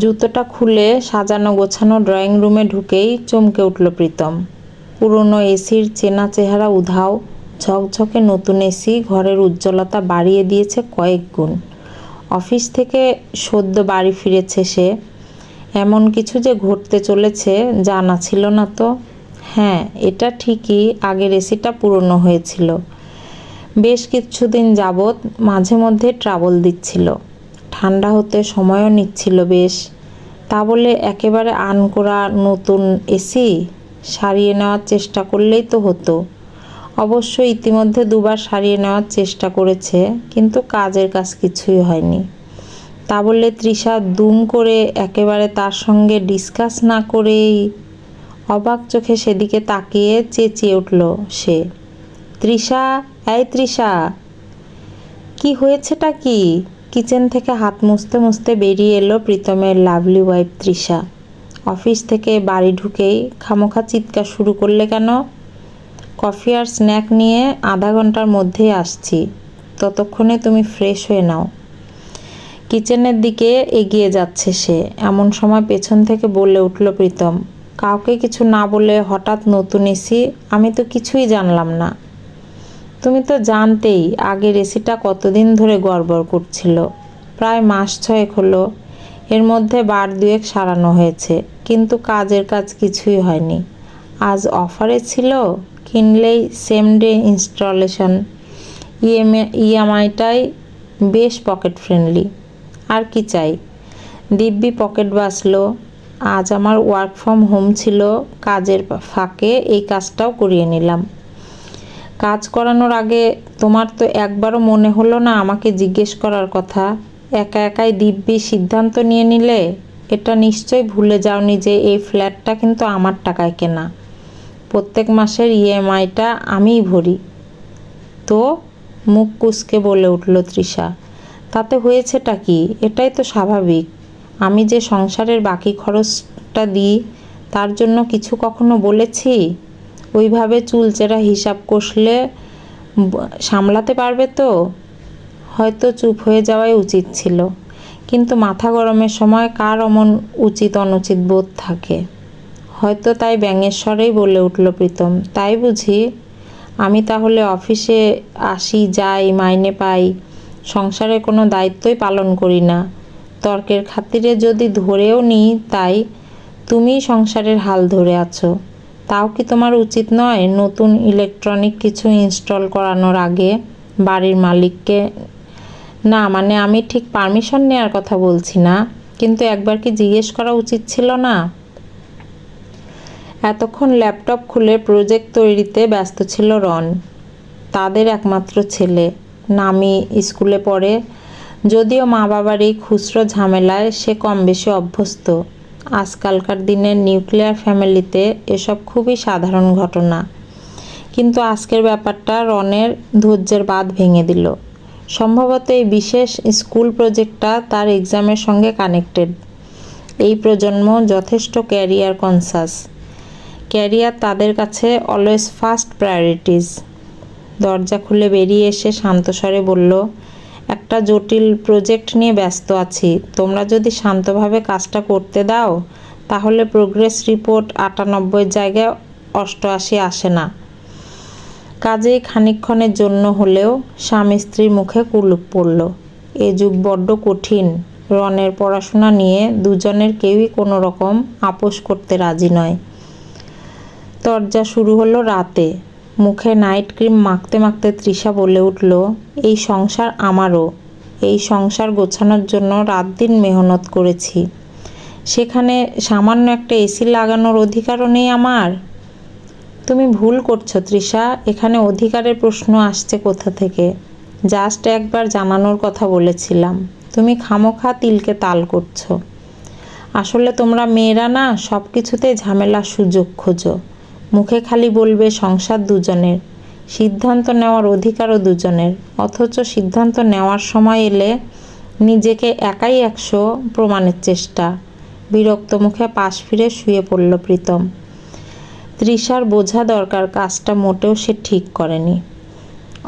জুতোটা খুলে সাজানো গোছানো ড্রয়িং রুমে ঢুকেই চমকে উঠল প্রীতম। পুরনো এসির চেনা চেহারা উধাও, ঝকঝকে নতুন এসি ঘরের উজ্জ্বলতা বাড়িয়ে দিয়েছে কয়েক গুণ। অফিস থেকে সদ্য বাড়ি ফিরেছে সে। এমন কিছু যে ঘটতে চলেছে জানা ছিল না তো। হ্যাঁ এটা ঠিকই আগের এসিটা পুরনো হয়েছিল। বেশ কিছুদিন যাবৎ মাঝে মধ্যে ট্রাবল দিচ্ছিল। ঠান্ডা হতে সময়ও নিচ্ছিল বেশ। তা বলে একেবারে আন করা নতুন এসি সারিয়ে নেওয়ার চেষ্টা করলেই তো হতো। অবশ্য ইতিমধ্যে দুবার সারিয়ে নেওয়ার চেষ্টা করেছে, কিন্তু কাজের কাজ কিছুই হয়নি। তা বললে তৃষা দুম করে একেবারে তার সঙ্গে ডিসকাস না করেই অবাক চোখে সেদিকে তাকিয়ে চেঁচিয়ে উঠল সে। তৃষা, এই তৃষা, কি হয়েছেটা কি? কিচেন থেকে হাত মুছতে মুছতে বেরিয়ে এলো প্রীতমের লাভলি ওয়াইফ তৃষা। অফিস থেকে বাড়ি ঢুকেই খামোখা চিৎকার শুরু করলে কেন? কফি আর স্ন্যাক নিয়ে আধা ঘণ্টার মধ্যেই আসছি। ততক্ষণে তুমি ফ্রেশ হয়ে নাও। কিচেনের দিকে এগিয়ে যাচ্ছে সে। এমন সময় পেছন থেকে বলে উঠল প্রীতম, কাউকে কিছু না বলে হঠাৎ নতুন এসি? আমি তো কিছুই জানলাম না। তুমি তো জানতেই আগের এসিটা কতদিন ধরে গড়বড় করছিল। প্রায় মাস ছয়েক হলো। এর মধ্যে বার দুয়েক সারানো হয়েছে, কিন্তু কাজের কাজ কিছুই হয়নি। আজ অফারে ছিল, কিনলেই সেম ডে ইনস্টলেশন ইএমআই ইএমআইটাই বেশ পকেট ফ্রেন্ডলি আর কি চাই? দিব্যি পকেট বাঁচলো। আজ আমার ওয়ার্ক ফ্রম হোম ছিল, কাজের ফাঁকে এই কাজটাও করিয়ে নিলাম। কাজ করানোর আগে তোমার তো একবারও মনে হলো না আমাকে জিজ্ঞেস করার কথা। একা একাই দিব্যি সিদ্ধান্ত নিয়ে নিলে? এটা নিশ্চয়ই ভুলে যাওনি যে এই ফ্ল্যাটটা কিন্তু আমার টাকায় কেনা। প্রত্যেক মাসের ইএমআইটা আমিই ভরি। তো মুখ কুচকে বলে উঠল তৃষা, তাতে হয়েছেটা কি? এটাই তো স্বাভাবিক। আমি যে সংসারের বাকি খরচটা দিই, তার জন্য কিছু কখনো বলেছি? ওইভাবে চুলচেরা হিসাব কষলে সামলাতে পারবে তো? হয়তো চুপ হয়ে যাওয়াই উচিত ছিল। কিন্তু মাথা গরমের সময় কার অমন উচিত অনুচিত বোধ থাকে? হয়তো তাই ব্যঙ্গের স্বরেই বলে উঠল প্রীতম। তাই বুঝি? আমি তাহলে অফিসে আসি, যাই, মাইনে পাই। সংসারে কোনো দায়িত্বই পালন করি না। তর্কের খাতিরে যদি ধরেও নিই, তাই তুমিই সংসারের হাল ধরে আছো। তাও কি তোমার উচিত নয় নতুন ইলেকট্রনিক কিছু ইনস্টল করানোর আগে বাড়ির মালিককে? না মানে আমি ঠিক পারমিশন নেওয়ার কথা বলছি না, কিন্তু একবার কি জিজ্ঞেস করা উচিত ছিল না? এতক্ষণ ল্যাপটপ খুলে প্রজেক্ট তৈরিতে ব্যস্ত ছিল রন। তাদের একমাত্র ছেলে। নামি স্কুলে পড়ে, যদিও মা বাবার এই খুচরো ঝামেলায় সে কম বেশি অভ্যস্ত। আজকালকার দিনের নিউক্লিয়ার ফ্যামিলিতে এসব খুবই সাধারণ ঘটনা। কিন্তু আজকের ব্যাপারটা রনের ধৈর্যের বাঁধ ভেঙে দিল। সম্ভবত এই বিশেষ স্কুল প্রজেক্টটা তার এক্সামের সঙ্গে কানেক্টেড। এই প্রজন্ম যথেষ্ট ক্যারিয়ার কনসাস। ক্যারিয়ার তাদের কাছে অলওয়েজ ফার্স্ট প্রায়োরিটিস। দরজা খুলে বেরিয়ে এসে শান্তস্বরে বলল একটা জটিল প্রজেক্ট নিয়ে ব্যস্ত আছি। তোমরা যদি শান্তভাবে কাজটা করতে দাও, তাহলে প্রোগ্রেস রিপোর্ট আটানব্বই জায়গায় অষ্টআশি আসে না। কাজেই খানিকক্ষণের জন্য হলেও স্বামী স্ত্রীর মুখে কুলুপ পড়ল। এ যুগ বড্ড কঠিন। রনের পড়াশোনা নিয়ে দুজনের কেউই কোনো রকম আপোষ করতে রাজি নয়। তরজা শুরু হলো রাতে। মুখে নাইট ক্রিম মাখতে মাখতে তৃষা বলে উঠল, এই সংসার আমারও। এই সংসার গোছানোর জন্য রাত দিন মেহনত করেছি। সেখানে সামান্য একটা এসি লাগানোর অধিকারও নেই আমার? তুমি ভুল করছ তৃষা। এখানে অধিকারের প্রশ্ন আসছে কোথা থেকে? জাস্ট একবার জানানোর কথা বলেছিলাম। তুমি খামোখা তিলকে তাল করছ। আসলে তোমরা মেয়েরা না সব কিছুতেই ঝামেলার সুযোগ খোঁজো। মুখে খালি বলবে সংসার দুজনের। সিদ্ধান্ত নেওয়ার অধিকারও দুজনের। অথচ সিদ্ধান্ত নেওয়ার সময় এলে নিজেকে একাই একশো প্রমাণের চেষ্টা। বিরক্ত মুখে পাশ ফিরে শুয়ে পড়ল প্রীতম। তৃষার বোঝা দরকার, কাজটা মোটেও সে ঠিক করেনি।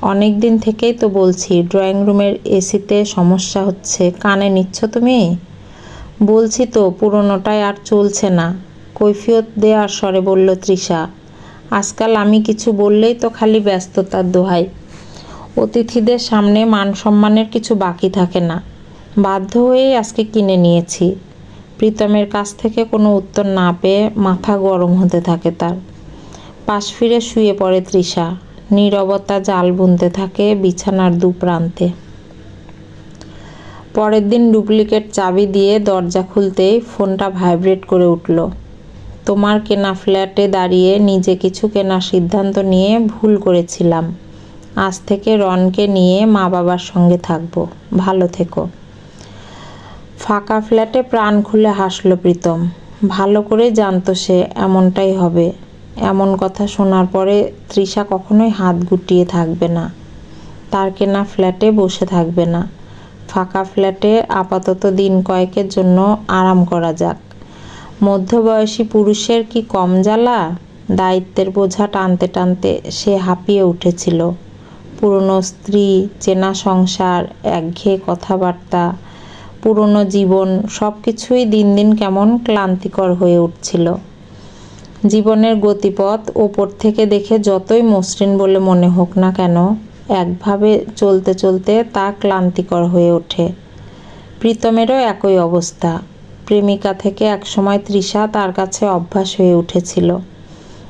অনেক দিন থেকেই তো বলছি, ড্রয়িং রুমের এসিতে সমস্যা হচ্ছে। কানে নিচ্ছ তুমি? বলছি তো, পুরনোটাই আর চলছে না। কৈফিয়ত দেওয়ার স্বরে বলল, তৃষা, আজকাল আমি কিছু বললেই তো খালি ব্যস্ততার দোহাই। অতিথিদের সামনে মান সম্মানের কিছু বাকি থাকে না। বাধ্য হয়েই আজকে কিনে নিয়েছি। প্রীতমের কাছ থেকে কোনো উত্তর না পেয়ে মাথা গরম হতে থাকে তার। পাশ ফিরে শুয়ে পড়ে তৃষা। নীরবতা জাল বুনতে থাকে বিছানার দু প্রান্তে। পরের দিন ডুপ্লিকেট চাবি দিয়ে দরজা খুলতেই ফোনটা ভাইব্রেট করে উঠল। তোমার কেনা ফ্ল্যাটে দাঁড়িয়ে নিজে কিছু কেনার সিদ্ধান্ত নিয়ে ভুল করেছিলাম। আজ থেকে রনকে নিয়ে মা বাবার সঙ্গে থাকব। ভালো থেকো। ফাঁকা ফ্ল্যাটে প্রাণ খুলে হাসল প্রীতম। ভালো করে জানতো সে, এমনটাই হবে। এমন কথা শোনার পরে তৃষা কখনোই হাত গুটিয়ে থাকবে না। তার কেনা ফ্ল্যাটে বসে থাকবে না। ফাঁকা ফ্ল্যাটে আপাতত দিন কয়েকের জন্য আরাম করা যাক। মধ্যবয়সী পুরুষের কি কম জ্বালা? দায়িত্বের বোঝা টানতে টানতে সে হাঁপিয়ে উঠেছিল। পুরনো স্ত্রী, চেনা সংসার, একঘেয়ে কথাবার্তা, পুরনো জীবন সব কিছুই দিন দিন কেমন ক্লান্তিকর হয়ে উঠছিল। জীবনের গতিপথ ওপর থেকে দেখে যতই মসৃণ বলে মনে হোক না কেন, একভাবে চলতে চলতে তা ক্লান্তিকর হয়ে ওঠে। প্রীতমেরও একই অবস্থা। প্রেমিকা থেকে একসময় তৃষা তার কাছে অভ্যাস হয়ে উঠেছিল।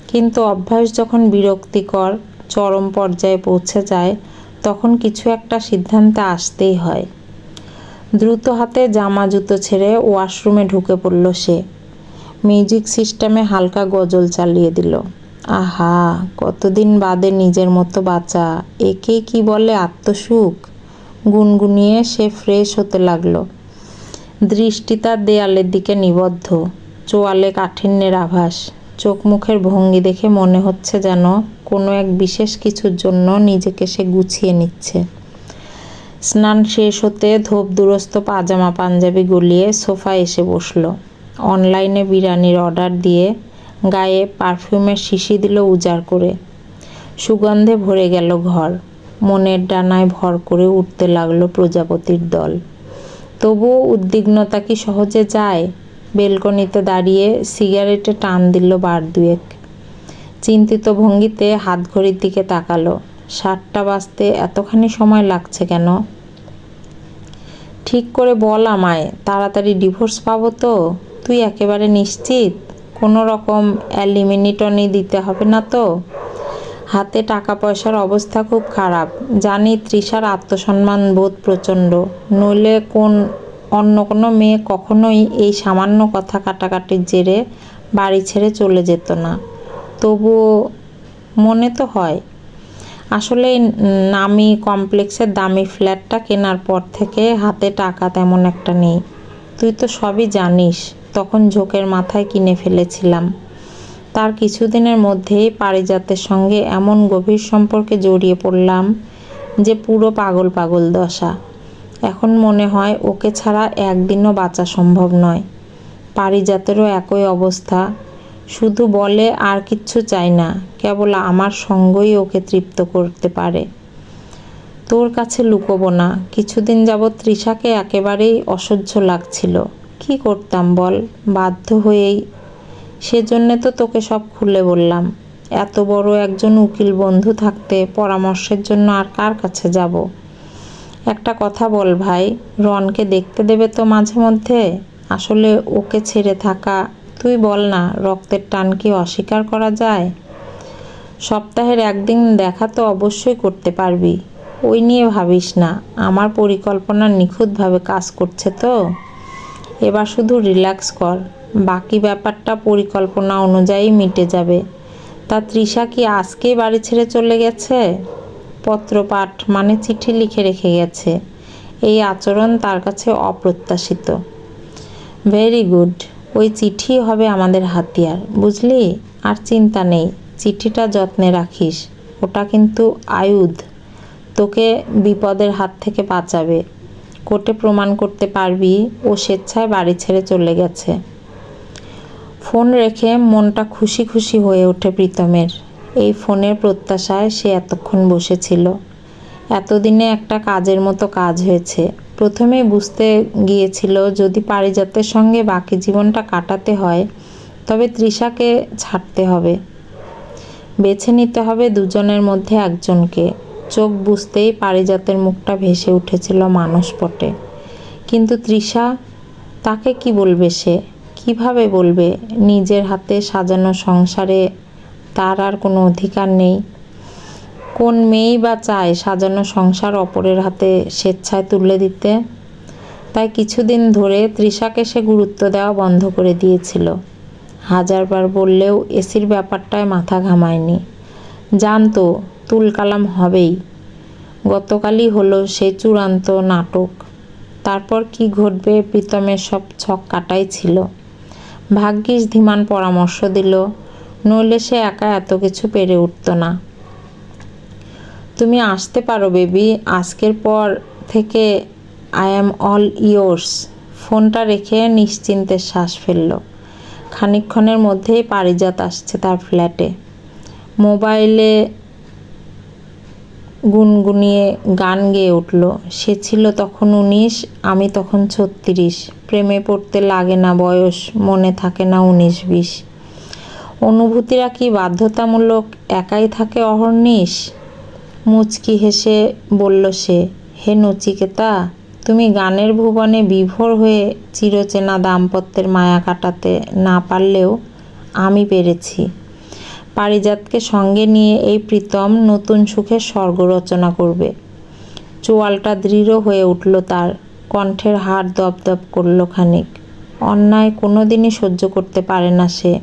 কিন্তু অভ্যাস যখন বিরক্তিকর, চরম পর্যায়ে পৌঁছে যায়, তখন কিছু একটা সিদ্ধান্তে আসতেই হয়। দ্রুত হাতে জামা জুতো ছেড়ে ওয়াশরুমে ঢুকে পড়ল সে। মিউজিক সিস্টেমে হালকা গজল চালিয়ে দিল। আহা, কতদিন বাদে নিজের মতো বাঁচা। একে কি বলে আত্মসুখ? গুনগুনিয়ে সে ফ্রেশ হতে লাগল। দৃষ্টি তার দেয়ালের দিকে নিবদ্ধ। চোয়ালে কাঠিন্যের আভাস। চোখ মুখের ভঙ্গি দেখে মনে হচ্ছে যেন কোনো এক বিশেষ কিছুর জন্য নিজেকে সে গুছিয়ে নিচ্ছে। স্নান শেষ হতে ধোপ দুরস্ত পাজামা পাঞ্জাবি গলিয়ে সোফায় এসে বসল। অনলাইনে বিরিয়ানির অর্ডার দিয়ে গায়ে পারফিউমের শিশি দিল উজাড় করে। সুগন্ধে ভরে গেল ঘর। মনের ডানায় ভর করে উঠতে লাগল প্রজাপতির দল। তবুও উদ্বিগ্নতা কি সহজে যায়? বেলকনিতে দাঁড়িয়ে সিগারেটে টান দিল বার দুয়েক। চিন্তিত ভঙ্গিতে হাত ঘড়ির দিকে তাকালো। সাতটা বাজতে এতখানি সময় লাগছে কেন? ঠিক করে বল আমায়, তাড়াতাড়ি ডিভোর্স পাবো তো? তুই একেবারে নিশ্চিত? কোনো রকম অ্যালিমিনিটনি দিতে হবে না তো? হাতে টাকা পয়সার অবস্থা খুব খারাপ। জানি তৃষার আত্মসম্মান বোধ প্রচণ্ড। নইলে কোন অন্য কোনো মেয়ে কখনোই এই সামান্য কথা কাটাকাটির জেরে বাড়ি ছেড়ে চলে যেত না। তবুও মনে তো হয়। আসলে নামি কমপ্লেক্সের দামি ফ্ল্যাটটা কেনার পর থেকে হাতে টাকা তেমন একটা নেই। তুই তো সবই জানিস, তখন ঝোঁকের মাথায় কিনে ফেলেছিলাম। তার কিছুদিনের মধ্যেই পারিজাতের সঙ্গে এমন গভীর সম্পর্কে জড়িয়ে পড়লাম যে পুরো পাগল পাগল দশা। এখন মনে হয় ওকে ছাড়া একদিনও বাঁচা সম্ভব নয়। পারিজাতেরও একই অবস্থা। শুধু বলে আর কিচ্ছু চাই না, কেবল আমার সঙ্গই ওকে তৃপ্ত করতে পারে। তোর কাছে লুকোবো না। কিছুদিন যাবৎ তৃষাকে একেবারেই অসহ্য লাগছিল। কি করতাম বল? বাধ্য হয়েই সেজন্যে তো তোকে সব খুলে বললাম। এত বড় একজন উকিল বন্ধু থাকতে পরামর্শের জন্য আর কার কাছে যাব? একটা কথা বল ভাই, রনকে দেখতে দেবে তো মাঝে মধ্যে? আসলে ওকে ছেড়ে থাকা, তুই বল না, রক্তের টান কি অস্বীকার করা যায়? সপ্তাহের একদিন দেখা তো অবশ্যই করতে পারবি। ওই নিয়ে ভাবিস না, আমার পরিকল্পনা নিখুঁতভাবে কাজ করছে তো। এবার শুধু রিল্যাক্স কর। বাকি ব্যাপারটা পরিকল্পনা অনুযায়ী মিটে যাবে। তা তৃষা কি আজকেই বাড়ি ছেড়ে চলে গেছে? পত্রপাঠ মানে চিঠি লিখে রেখে গেছে। এই আচরণ তার কাছে অপ্রত্যাশিত। ভেরি গুড ওই চিঠি হবে আমাদের হাতিয়ার, বুঝলি? আর চিন্তা নেই, চিঠিটা যত্নে রাখিস। ওটা কিন্তু আয়ুধ। তোকে বিপদের হাত থেকে বাঁচাবে। কোর্টে প্রমাণ করতে পারবি, ও স্বেচ্ছায় বাড়ি ছেড়ে চলে গেছে। ফোন রেখে মনটা খুশি খুশি হয়ে ওঠে প্রীতমের। এই ফোনের প্রত্যাশায় সে এতক্ষণ বসেছিল। এতদিনে একটা কাজের মতো কাজ হয়েছে। প্রথমেই বুঝতে গিয়েছিল যদি পারিজাতের সঙ্গে বাকি জীবনটা কাটাতে হয়, তবে তৃষাকে ছাড়তে হবে। বেছে নিতে হবে দুজনের মধ্যে একজনকে। চোখ বুঝতেই পারিজাতের মুখটা ভেসে উঠেছিল মানসপটে। কিন্তু তৃষা, তাকে কি বলবে সে? কীভাবে বলবে? নিজের হাতে সাজানো সংসারে তার আর কোনো অধিকার নেই। কোন মেয়েই বা চায় সাজানো সংসার অপরের হাতে স্বেচ্ছায় তুলে দিতে? তাই কিছুদিন ধরে তৃষাকে সে গুরুত্ব দেওয়া বন্ধ করে দিয়েছিল। হাজারবার বললেও এসির ব্যাপারটায় মাথা ঘামায়নি। জানতো তুলকালাম হবেই। গতকালই হলো সে চূড়ান্ত নাটক। তারপর কি ঘটবে, প্রীতমের সব ছক কাটাই ছিল। ভাগ্যিস ধীমান পরামর্শ দিল, নইলে সে একা এত কিছু পেরে উঠত না। তুমি আসতে পারো, বেবি। আজকের পর থেকে আই অ্যাম অল ইয়োর্স ফোনটা রেখে নিশ্চিন্তে শ্বাস ফেলল। খানিকক্ষণের মধ্যেই পারিজাত আসছে তার ফ্ল্যাটে। মোবাইলে গুনগুনিয়ে গান গেয়ে উঠল। সে ছিল তখন উনিশ, আমি তখন ছত্রিশ। প্রেমে পড়তে লাগে না বয়স, মনে থাকে না উনিশ, বিশ। অনুভূতিরা কি বাধ্যতামূলক একাই থাকে অহর্নিশ? মুচকি হেসে বলল সে, হে নচিকেতা, তুমি গানের ভুবনে বিভোর হয়ে চিরচেনা দাম্পত্যের মায়া কাটাতে না পারলেও আমি পেরেছি। পারিজাতকে সঙ্গে নিয়ে এই প্রীতম নতুন সুখের স্বর্গ রচনা করবে। চোয়ালটা দৃঢ় হয়ে উঠল তার, কণ্ঠের হাড় দপদপ করল খানিক। অন্যায় কোনো দিনই সহ্য করতে পারে না সে।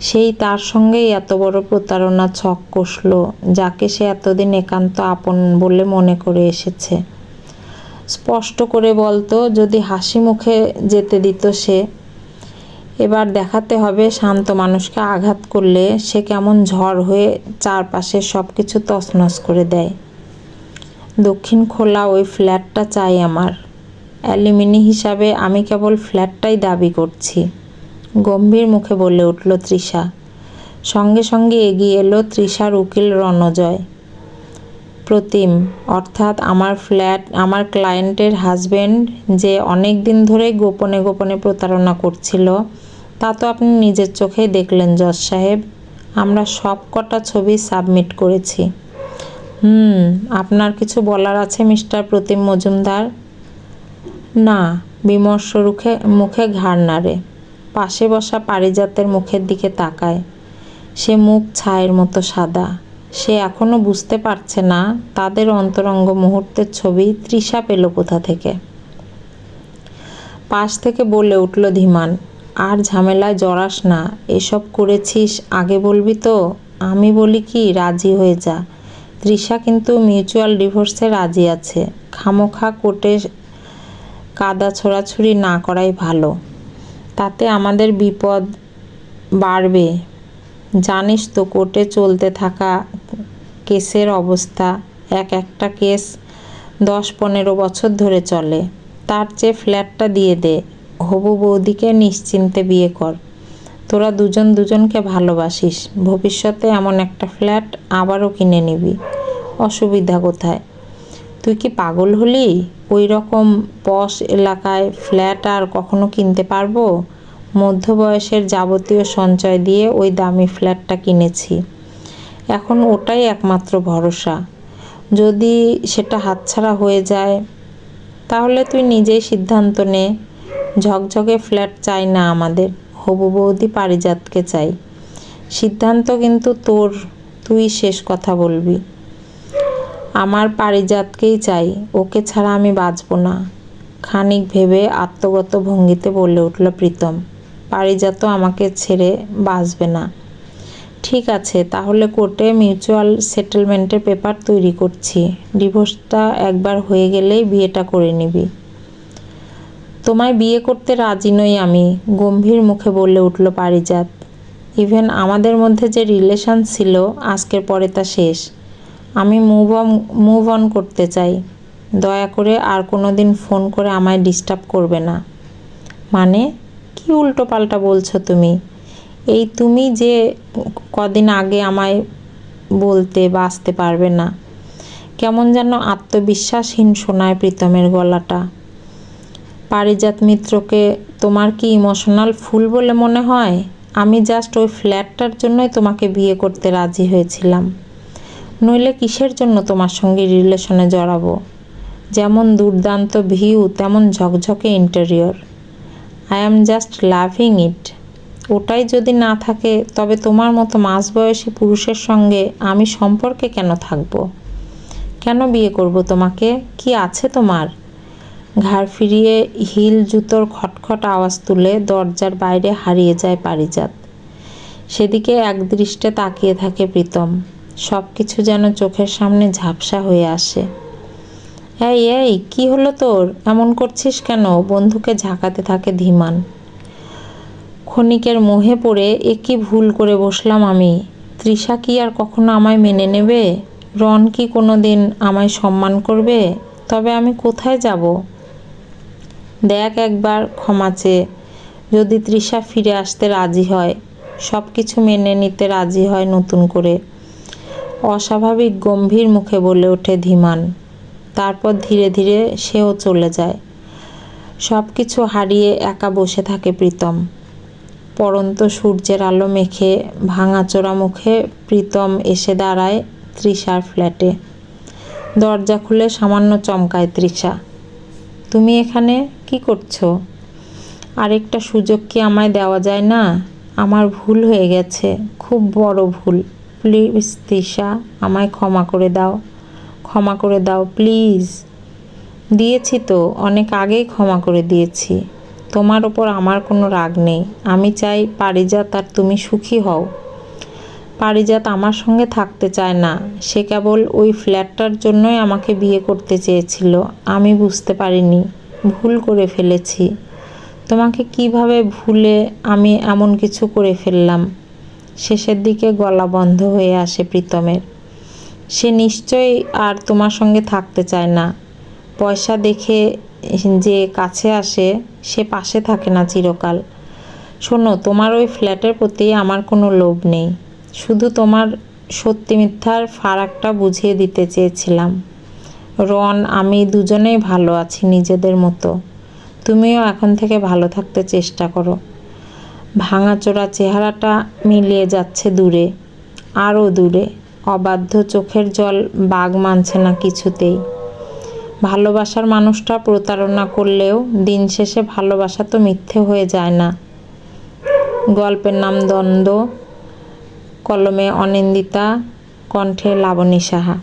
সেই তার সঙ্গেই এত বড় প্রতারণা ছক কষল, যাকে সে এতদিন একান্ত আপন বলে মনে করে এসেছে। স্পষ্ট করে বলতো, যদি হাসি মুখে যেতে দিত সে এবার দেখাতে হবে শান্ত মানুষকে আঘাত করলে সে কেমন ঝড় হয়ে চারপাশে সব কিছু তছনছ করে দেয়। দক্ষিণ খোলা ওই ফ্ল্যাটটা চাই আমার। অ্যালুমিনি হিসাবে আমি কেবল ফ্ল্যাটটাই দাবি করছি। গম্ভীর মুখে বলে উঠল তৃষা। সঙ্গে সঙ্গে এগিয়ে এলো তৃষার উকিল রণজয়। প্রতিম, অর্থাৎ আমার ফ্ল্যাট, আমার ক্লায়েন্টের হাজবেন্ড যে অনেক দিন ধরেই গোপনে গোপনে প্রতারণা করছিল তা তো আপনি নিজের চোখেই দেখলেন, জজ সাহেব। আমরা সব কটা ছবি সাবমিট করেছি। হুম, আপনার কিছু বলার আছে, মিস্টার প্রতিম মজুমদার? না, বিমর্ষ রুখে, মুখে ঘাড় নাড়ে। পাশে বসা পারিজাতের মুখের দিকে তাকায়। সে মুখ ছায়ের মতো সাদা। সে এখনও বুঝতে পারছে না, তাদের অন্তরঙ্গ মুহূর্তের ছবি তৃষা পেল কোথা থেকে। পাশ থেকে বলে উঠল ধীমান আর ঝামেলায় জড়াস না। এসব করেছিস আগে বলবি তো? আমি বলি কি, রাজি হয়ে যা। তৃষা কিন্তু মিউচুয়াল ডিভোর্সে রাজি আছে। খামোখা কোর্টে কাদা ছোড়াছুড়ি না করাই ভালো। তাতে আমাদের বিপদ বাড়বে। জানিস তো কোর্টে চলতে থাকা কেসের অবস্থা। এক একটা কেস দশ পনেরো বছর ধরে চলে। তার চেয়ে ফ্ল্যাটটা দিয়ে দে। হবু বৌদিকে নিশ্চিন্তে বিয়ে কর। তোরা দুজন দুজনকে ভালোবাসিস। ভবিষ্যতে এমন একটা ফ্ল্যাট আবারও কিনে নিবি। অসুবিধা কোথায়? তুই কি পাগল হলি? ওই রকম পশ এলাকায় ফ্ল্যাট আর কখনো কিনতে পারব? মধ্যবয়সের যাবতীয় সঞ্চয় দিয়ে ওই দামি ফ্ল্যাটটা কিনেছি। এখন ওটাই একমাত্র ভরসা। যদি সেটা হাতছাড়া হয়ে যায়, তাহলে তুই নিজেই সিদ্ধান্ত নে। ঝকঝকে ফ্ল্যাট চাই না আমাদের, হবু বৌদি পারিজাতকে চাই। সিদ্ধান্ত কিন্তু তোর, তুই শেষ কথা বলবি। আমার পারিজাতকেই চাই, ওকে ছাড়া আমি বাঁচব না। খানিক ভেবে আত্মগত ভঙ্গিতে বলে উঠল প্রীতম পারিজাত আমাকে ছেড়ে বাঁচবে না। ঠিক আছে, তাহলে কোর্টে মিউচুয়াল সেটেলমেন্টের পেপার তৈরি করছি। ডিভোর্সটা একবার হয়ে গেলেই বিয়েটা করে নিবি। তোমায় বিয়ে করতে রাজি নই আমি, গম্ভীর মুখে বলে উঠল পারিজাত। ইভেন আমাদের মধ্যে যে রিলেশন ছিল, আজকের পরে তা শেষ। আমি মুভ অন মুভ অন করতে চাই। দয়া করে আর কোনো দিন ফোন করে আমায় ডিস্টার্ব করবে না। মানে কি উল্টো পাল্টা বলছো তুমি? এই তুমি যে কদিন আগে আমায় বলতে বাঁচতে পারবে না। কেমন যেন আত্মবিশ্বাসহীন শোনায় প্রীতমের গলাটা। পারিজাত মিত্রকে তোমার কি ইমোশনাল ফুল বলে মনে হয়? আমি জাস্ট ওই ফ্ল্যাটটার জন্যই তোমাকে বিয়ে করতে রাজি হয়েছিলাম। নইলে কিসের জন্য তোমার সঙ্গে রিলেশনে জড়াবো? যেমন দুর্দান্ত ভিউ, তেমন ঝকঝকে interior I am just loving it ওটাই যদি না থাকে, তবে তোমার মতো মাঝবয়সী পুরুষের সঙ্গে আমি সম্পর্কে কেন থাকব? কেন বিয়ে করব তোমাকে? কি আছে তোমার? ঘাড় ফিরিয়ে হিল জুতোর খটখট আওয়াজ তুলে দরজার বাইরে হারিয়ে যায় পারিজাত। সেদিকে একদৃষ্টে তাকিয়ে থাকে প্রীতম। সব কিছু যেন চোখের সামনে ঝাপসা হয়ে আসে। এই এই, কি হলো তোর? এমন করছিস কেন? বন্ধুকে ঝাঁকাতে থাকে ধীমান। ক্ষণিকের মোহে পড়ে এ কি ভুল করে বসলাম আমি? তৃষা কি আর কখনো আমায় মেনে নেবে? রন কি কোনো দিন আমায় সম্মান করবে? তবে আমি কোথায় যাব? দেখ একবার ক্ষমা চেয়ে। যদি তৃষা ফিরে আসতে রাজি হয় সব কিছু মেনে নিতে রাজি হয় নতুন করে। অস্বাভাবিক গম্ভীর মুখে বলে ওঠে ধীমান। তারপর ধীরে ধীরে সেও চলে যায়। সব কিছু হারিয়ে একা বসে থাকে প্রীতম। পরন্ত সূর্যের আলো মেখে ভাঙাচোরা মুখে প্রীতম এসে দাঁড়ায় তৃষার ফ্ল্যাটে। দরজা খুলে সামান্য চমকায় তৃষা। তুমি এখানে? কি করছ? আরেকটা সুযোগ কি আমায় দেওয়া যায় না? আমার ভুল হয়ে গেছে, খুব বড় ভুল। প্লিজ তৃষা আমায় ক্ষমা করে দাও। ক্ষমা করে দাও, প্লিজ। দিয়েছি তো, অনেক আগেই ক্ষমা করে দিয়েছি। তোমার ওপর আমার কোনো রাগ নেই। আমি চাই পারিজাত আর তুমি সুখী হও। পারিজাত আমার সঙ্গে থাকতে চায় না। সে কেবল ওই ফ্ল্যাটটার জন্যই আমাকে বিয়ে করতে চেয়েছিল। আমি বুঝতে পারিনি। ভুল করে ফেলেছি। তোমাকে কীভাবে ভুলে আমি এমন কিছু করে ফেললাম? শেষের দিকে গলা বন্ধ হয়ে আসে প্রীতমের। সে নিশ্চয়ই আর তোমার সঙ্গে থাকতে চায় না। পয়সা দেখে যে কাছে আসে, সে পাশে থাকে না চিরকাল। শোনো, তোমার ওই ফ্ল্যাটের প্রতি আমার কোনো লোভ নেই। শুধু তোমার সত্যি মিথ্যার ফারাকটা বুঝিয়ে দিতে চেয়েছিলাম। রন, আমি দুজনেই ভালো আছি নিজেদের মতো। তুমিও এখন থেকে ভালো থাকতে চেষ্টা করো। ভাঙাচোরা চেহারাটা মিলিয়ে যাচ্ছে দূরে, আরও দূরে। অবাধ্য চোখের জল বাঘ মানছে না কিছুতেই। ভালোবাসার মানুষটা প্রতারণা করলেও দিন শেষে ভালোবাসা তো মিথ্যে হয়ে যায় না। গল্পের নাম দ্বন্দ্ব, কলমে অনিন্দিতা, কণ্ঠে লাবণী সাহা।